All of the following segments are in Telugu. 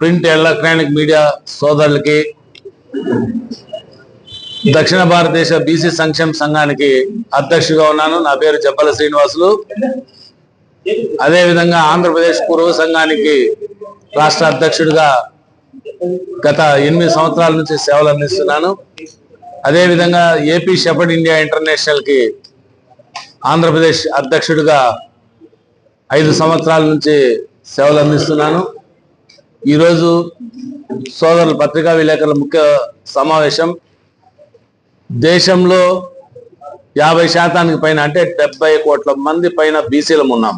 ప్రింట్ ఎలక్ట్రానిక్ మీడియా సోదరులకి దక్షిణ భారతదేశ బీసీ సంక్షేమ సంఘానికి అధ్యక్షుడిగా ఉన్నాను. నా పేరు జబ్బల శ్రీనివాసులు. అదేవిధంగా ఆంధ్రప్రదేశ్ పూర్వ సంఘానికి రాష్ట్ర అధ్యక్షుడిగా గత ఎనిమిది సంవత్సరాల నుంచి సేవలు అందిస్తున్నాను. అదేవిధంగా ఏపీ షెపర్డ్ ఇండియా ఇంటర్నేషనల్కి ఆంధ్రప్రదేశ్ అధ్యక్షుడిగా ఐదు సంవత్సరాల నుంచి సేవలు అందిస్తున్నాను. ఈరోజు సోదరుల పత్రికా విలేకరుల ముఖ్య సమావేశం. దేశంలో యాభై శాతానికి పైన అంటే డెబ్బై కోట్ల మంది పైన బీసీలం ఉన్నాం.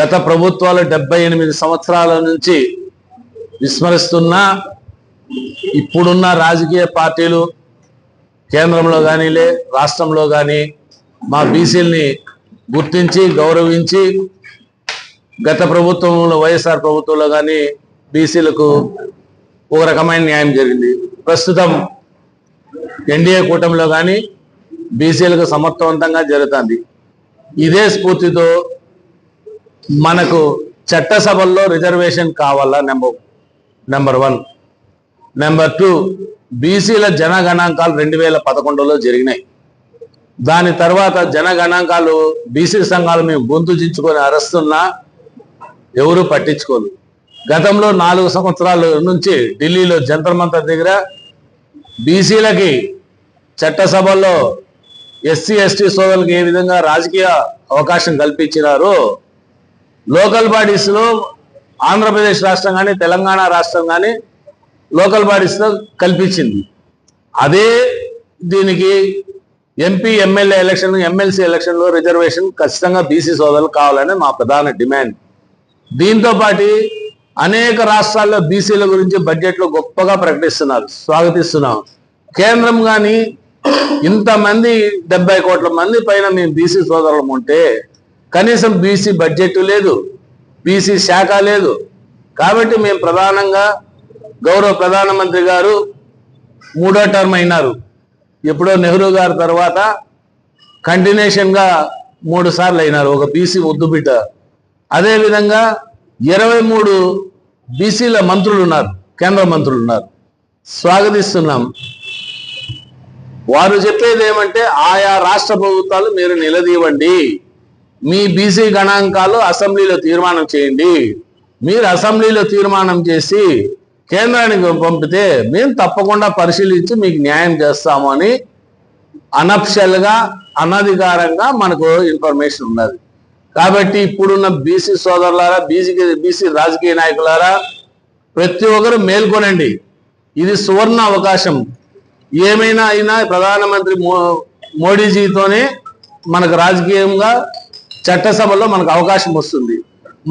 గత ప్రభుత్వాలు డెబ్బై ఎనిమిది సంవత్సరాల నుంచి విస్మరిస్తున్నా ఇప్పుడున్న రాజకీయ పార్టీలు కేంద్రంలో కానీ లే రాష్ట్రంలో కానీ మా బీసీలని గుర్తించి గౌరవించి గత ప్రభుత్వంలో వైఎస్ఆర్ ప్రభుత్వంలో కానీ బీసీలకు ఒక రకమైన న్యాయం జరిగింది. ప్రస్తుతం ఎన్డీఏ కూటమిలో కానీ బీసీలకు సమర్థవంతంగా జరుగుతుంది. ఇదే స్ఫూర్తితో మనకు చట్టసభల్లో రిజర్వేషన్ కావాలా number number one. Number two బీసీల జనగణాంకాలు రెండు వేల పదకొండులో జరిగినాయి. దాని తర్వాత జనగణాంకాలు బీసీ సంఘాలు మేము గొంతు చించుకొని అరస్తున్నా ఎవరు పట్టించుకోరు. గతంలో నాలుగు సంవత్సరాల నుంచి ఢిల్లీలో జంతర్ మంతర్ దగ్గర బీసీలకి చట్టసభల్లో ఎస్సీ ఎస్టీ సోదరులకు ఏ విధంగా రాజకీయ అవకాశం కల్పించినారో లోకల్ బాడీస్లో ఆంధ్రప్రదేశ్ రాష్ట్రం కానీ తెలంగాణ రాష్ట్రం కానీ లోకల్ బాడీస్లో కల్పించింది. అదే దీనికి ఎంపీ ఎమ్మెల్యే ఎలక్షన్ ఎమ్మెల్సీ ఎలక్షన్లో రిజర్వేషన్ ఖచ్చితంగా బీసీ సోదరులు కావాలని మా ప్రధాన డిమాండ్. దీంతో పాటు అనేక రాష్ట్రాల్లో బీసీల గురించి బడ్జెట్లో గొప్పగా ప్రకటిస్తున్నారు. స్వాగతిస్తున్నాం. కేంద్రం కానీ ఇంతమంది డెబ్బై కోట్ల మంది పైన మేము బీసీ సోదరులం ఉంటే కనీసం బీసీ బడ్జెట్ లేదు బీసీ శాఖ లేదు. కాబట్టి మేము ప్రధానంగా గౌరవ ప్రధానమంత్రి గారు మూడో టర్మ్ అయినారు. ఎప్పుడో నెహ్రూ గారి తర్వాత కంటిన్యూషన్గా మూడు సార్లు అయినారు. ఒక బీసీ ముద్దుబిడ్డ అదేవిధంగా ఇరవై మూడు బీసీల మంత్రులు ఉన్నారు కేంద్ర మంత్రులు ఉన్నారు. స్వాగతిస్తున్నాం. వారు చెప్పేది ఏమంటే ఆయా రాష్ట్ర ప్రభుత్వాలు మీరు నిలదీవండి. మీ బీసీ గణాంకాలు అసెంబ్లీలో తీర్మానం చేయండి. మీరు అసెంబ్లీలో తీర్మానం చేసి కేంద్రానికి పంపితే మేము తప్పకుండా పరిశీలించి మీకు న్యాయం చేస్తాము అని అనఫిషియల్ అనధికారంగా మనకు ఇన్ఫర్మేషన్ ఉన్నది. కాబట్టి ఇప్పుడున్న బీసీ సోదరులారా బీసీ బీసీ రాజకీయ నాయకులారా ప్రతి ఒక్కరు మేల్కొనండి. ఇది సువర్ణ అవకాశం. ఏమైనా అయినా ప్రధానమంత్రి మో మోడీజీతోనే మనకు రాజకీయంగా చట్టసభలో మనకు అవకాశం వస్తుంది.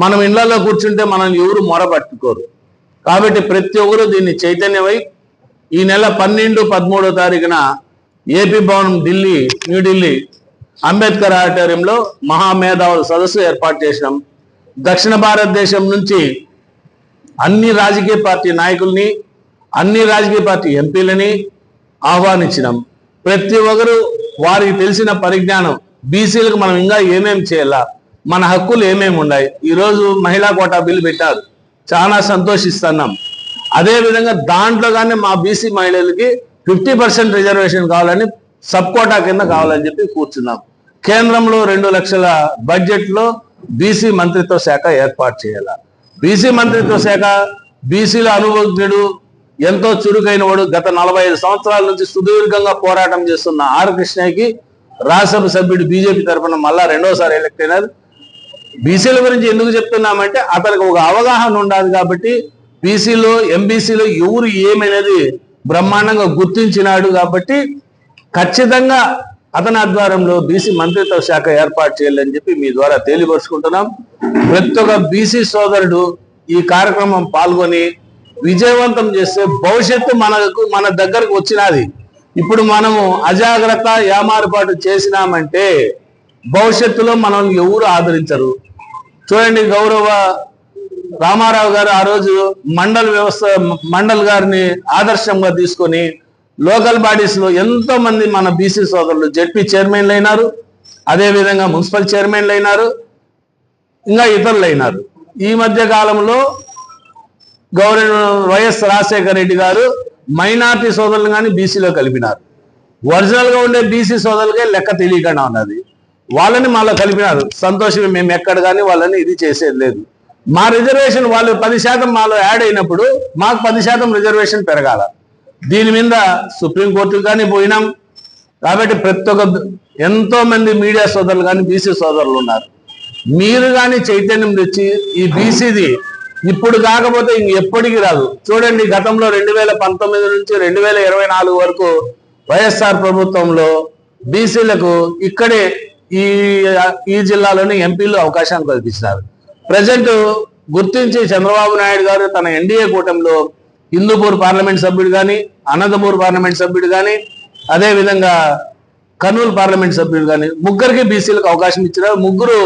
మనం ఇళ్ళలో కూర్చుంటే మనం ఎవరు మొరపట్టుకోరు. కాబట్టి ప్రతి ఒక్కరు దీన్ని చైతన్యమై ఈ నెల పన్నెండు పదమూడో తారీఖున ఏపీ భవనం ఢిల్లీ న్యూఢిల్లీ అంబేద్కర్ ఆడిటోరియంలో మహామేధావుల సదస్సు ఏర్పాటు చేసినాం. దక్షిణ భారతదేశం నుంచి అన్ని రాజకీయ పార్టీ నాయకుల్ని అన్ని రాజకీయ పార్టీ ఎంపీలని ఆహ్వానించినాం. ప్రతి ఒక్కరు వారికి తెలిసిన పరిజ్ఞానం బీసీలకు మనం ఇంకా ఏమేమి చేయాలా మన హక్కులు ఏమేమి ఉన్నాయి ఈరోజు మహిళా కోటా బిల్లు పెట్టారు. చాలా సంతోషిస్తున్నాం. అదేవిధంగా దాంట్లో కానీ మా బీసీ మహిళలకి ఫిఫ్టీ పర్సెంట్ రిజర్వేషన్ కావాలని సబ్ కోటా కింద కావాలని చెప్పి కూర్చున్నాం. కేంద్రంలో రెండు లక్షల బడ్జెట్లో బీసీ మంత్రిత్వ శాఖ ఏర్పాటు చేయాల? బీసీ మంత్రిత్వ శాఖ బీసీల అనుభవజ్ఞుడు ఎంతో చురుకైన వాడు గత నలభై ఐదు సంవత్సరాల నుంచి సుదీర్ఘంగా పోరాటం చేస్తున్న ఆర్ కృష్ణయ్యకి రాజ్యసభ సభ్యుడు బీజేపీ తరఫున మళ్ళా రెండోసారి ఎలక్ట్ అయినారు. బీసీల గురించి ఎందుకు చెప్తున్నామంటే అతనికి ఒక అవగాహన ఉండాలి కాబట్టి బీసీలో ఎంబీసీలో ఎవరు ఏమనేది బ్రహ్మాండంగా గుర్తించినాడు కాబట్టి ఖచ్చితంగా అతని ఆధ్వర్యంలో బీసీ మంత్రిత్వ శాఖ ఏర్పాటు చేయాలని చెప్పి మీ ద్వారా తెలియపరుచుకుంటున్నాం ప్రతి ఒక్క బీసీ సోదరుడు ఈ కార్యక్రమం పాల్గొని విజయవంతం చేస్తే భవిష్యత్తు మనకు మన దగ్గరకు వచ్చినది. ఇప్పుడు మనము అజాగ్రత్త ఏమారుపాటు చేసినామంటే భవిష్యత్తులో మనల్ని ఎవరు ఆదరించరు. చూడండి గౌరవ రామారావు గారు ఆ రోజు మండల్ వ్యవస్థ మండల్ గారిని ఆదర్శంగా తీసుకొని లోకల్ బాడీస్లో ఎంతో మంది మన బీసీ సోదరులు జెడ్పీ చైర్మన్లు అయినారు అదేవిధంగా మున్సిపల్ చైర్మన్లు అయినారు ఇంకా ఇతరులు అయినారు. ఈ మధ్య కాలంలో గవర్నర్ వైఎస్ రాజశేఖర రెడ్డి గారు మైనార్టీ సోదరులు కానీ బీసీలో కలిపినారు. ఒరిజినల్గా ఉండే బీసీ సోదరులకే లెక్క తెలియకుండా ఉన్నది. వాళ్ళని మాలో కలిపినారు. సంతోషమే మేము ఎక్కడ కానీ వాళ్ళని ఇది చేసేది లేదు. మా రిజర్వేషన్ వాళ్ళు పది శాతం మాలో యాడ్ అయినప్పుడు మాకు పది శాతం రిజర్వేషన్ పెరగాల. దీని మీద సుప్రీంకోర్టుకు కానీ పోయినాం. కాబట్టి ప్రతి ఒక్క ఎంతో మంది మీడియా సోదరులు కానీ బీసీ సోదరులు ఉన్నారు. మీరు కానీ చైతన్యం తెచ్చి ఈ బీసీది ఇప్పుడు కాకపోతే ఇంక ఎప్పటికీ రాదు. చూడండి గతంలో రెండు వేల పంతొమ్మిది నుంచి రెండు వేల ఇరవై నాలుగు వరకు వైఎస్ఆర్ ప్రభుత్వంలో బీసీలకు ఇక్కడే ఈ ఈ జిల్లాలోని ఎంపీలు అవకాశాన్ని కల్పిస్తారు. ప్రజెంట్ గుర్తించి చంద్రబాబు నాయుడు గారు తన ఎన్డీఏ కూటమిలో హిందూపూర్ పార్లమెంట్ సభ్యుడు కానీ అనంతపూర్ పార్లమెంట్ సభ్యుడు కానీ అదేవిధంగా కర్నూలు పార్లమెంట్ సభ్యుడు కానీ ముగ్గురికి బీసీలకు అవకాశం ఇచ్చినారు ముగ్గురు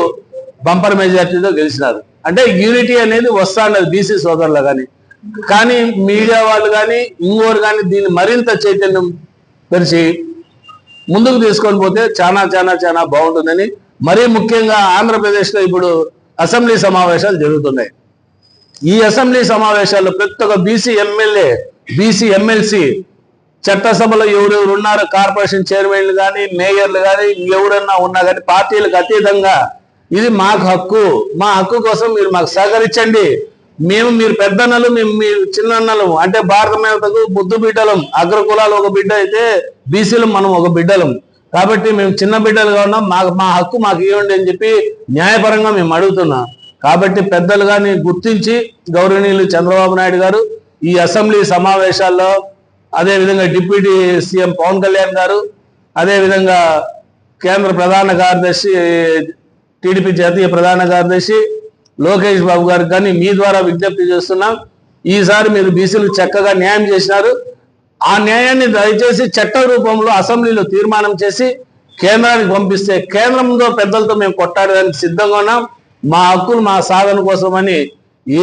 బంపర్ మెజార్టీతో గెలిచినారు. అంటే యూనిటీ అనేది వస్తాండదు బీసీ సోదరులు కానీ కానీ మీడియా వాళ్ళు కానీ ఇంకోరు కానీ దీన్ని మరింత చైతన్యం పెరిచి ముందుకు తీసుకొని పోతే చాలా చాలా చాలా బాగుంటుందని. మరీ ముఖ్యంగా ఆంధ్రప్రదేశ్లో ఇప్పుడు అసెంబ్లీ సమావేశాలు జరుగుతున్నాయి. ఈ అసెంబ్లీ సమావేశాల్లో ప్రతి ఒక్క బీసీ ఎమ్మెల్యే బీసీ ఎమ్మెల్సీ చట్టసభలో ఎవరెవరు ఉన్నారో కార్పొరేషన్ చైర్మన్లు కానీ మేయర్లు కానీ ఎవరన్నా ఉన్నా కానీ పార్టీలకు అతీతంగా ఇది మాకు హక్కు. మా హక్కు కోసం మీరు మాకు సహకరించండి. మేము మీరు పెద్దన్నలు మేము మీ చిన్నన్నలు అంటే భారత మేతకు బుద్ధు బిడ్డలం అగ్ర కులాలు ఒక బిడ్డ అయితే బీసీలు మనం ఒక బిడ్డలం. కాబట్టి మేము చిన్న బిడ్డలుగా ఉన్నాం మాకు మా హక్కు మాకు ఇవ్వండి అని చెప్పి న్యాయపరంగా మేము అడుగుతున్నాం. కాబట్టి పెద్దలు కానీ గుర్తించి గౌరవనీయులు చంద్రబాబు నాయుడు గారు ఈ అసెంబ్లీ సమావేశాల్లో అదేవిధంగా డిప్యూటీ సీఎం పవన్ కళ్యాణ్ గారు అదేవిధంగా కేంద్ర ప్రధాన కార్యదర్శి టీడీపీ జాతీయ ప్రధాన కార్యదర్శి లోకేష్ బాబు గారికి కానీ మీ ద్వారా విజ్ఞప్తి చేస్తున్నాం ఈసారి మీరు బీసీలు చక్కగా న్యాయం చేసినారు. ఆ న్యాయాన్ని దయచేసి చట్ట రూపంలో అసెంబ్లీలో తీర్మానం చేసి కేంద్రానికి పంపిస్తే కేంద్రంలో పెద్దలతో మేము కొట్టాడడానికి సిద్ధంగా ఉన్నాం. మా హక్కులు మా సాధన కోసమని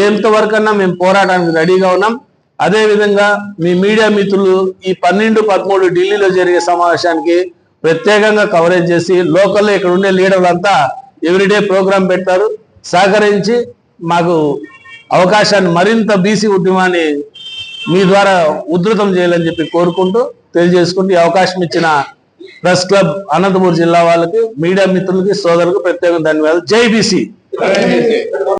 ఎంతవరకన్నా మేము పోరాటానికి రెడీగా ఉన్నాం. అదేవిధంగా మీ మీడియా మిత్రులు ఈ పన్నెండు పదమూడు ఢిల్లీలో జరిగే సమావేశానికి ప్రత్యేకంగా కవరేజ్ చేసి లోకల్లో ఇక్కడ ఉండే లీడర్లంతా ఎవ్రీడే ప్రోగ్రాం పెట్టారు సహకరించి మాకు అవకాశాన్ని మరింత బీసీ ఉద్యమాన్ని మీ ద్వారా ఉధృతం చేయాలని చెప్పి కోరుకుంటూ తెలియజేసుకుంటూ ఈ అవకాశం ఇచ్చిన ప్రెస్ క్లబ్ అనంతపూర్ జిల్లా వాళ్ళకి మీడియా మిత్రులకి సోదరులకు ప్రత్యేక ధన్యవాదాలు. జై బీసీ! Perdón.